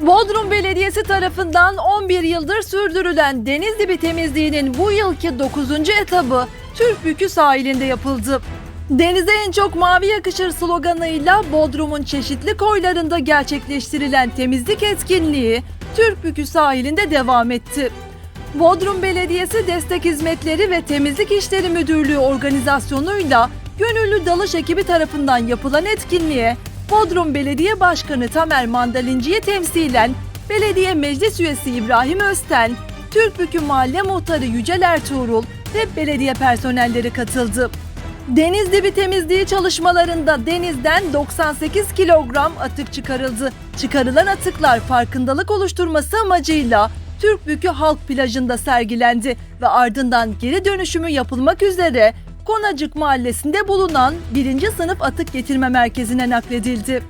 Bodrum Belediyesi tarafından 11 yıldır sürdürülen deniz dibi temizliğinin bu yılki 9. etabı Türkbükü sahilinde yapıldı. Denize en çok mavi yakışır sloganıyla Bodrum'un çeşitli koylarında gerçekleştirilen temizlik etkinliği Türkbükü sahilinde devam etti. Bodrum Belediyesi Destek Hizmetleri ve Temizlik İşleri Müdürlüğü organizasyonuyla gönüllü dalış ekibi tarafından yapılan etkinliğe Bodrum Belediye Başkanı Tamer Mandalinci'ye temsilen Belediye Meclis Üyesi İbrahim Özten, Türkbükü Mahalle Muhtarı Yücel Ertuğrul ve belediye personelleri katıldı. Deniz dibi temizliği çalışmalarında denizden 98 kilogram atık çıkarıldı. Çıkarılan atıklar farkındalık oluşturması amacıyla Türkbükü Halk Plajı'nda sergilendi ve ardından geri dönüşümü yapılmak üzere Konacık Mahallesi'nde bulunan 1. sınıf atık getirme merkezine nakledildi.